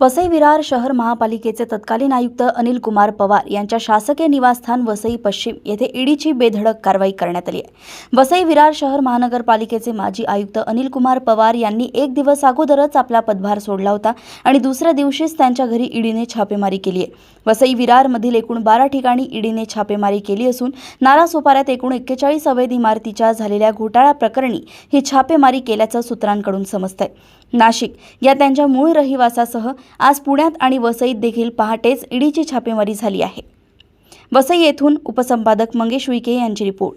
वसई विरार शहर महापालिकेचे तत्कालीन आयुक्त अनिल कुमार पवार यांच्या शासकीय निवासस्थान वसई पश्चिम येथे ईडीची बेधडक कारवाई करण्यात आली आहे. वसई विरार शहर महानगरपालिकेचे माजी आयुक्त अनिल कुमार पवार यांनी एक दिवस अगोदरच आपला पदभार सोडला होता आणि दुसऱ्या दिवशीच त्यांच्या घरी ईडीने छापेमारी केली आहे. वसई विरारमधील एकूण बारा ठिकाणी ईडीने छापेमारी केली असून नालासोपाऱ्यात एकूण एक्केचाळीस अवैध इमारतीच्या झालेल्या घोटाळा प्रकरणी ही छापेमारी केल्याचं सूत्रांकडून समजतंय. नाशिक या त्यांच्या मूळ रहिवासासह आज पुण्यात आणि वसईत देखील पहाटेच ईडीची छापेमारी झाली आहे. वसई येथून उपसंपादक मंगेश विके यांची रिपोर्ट.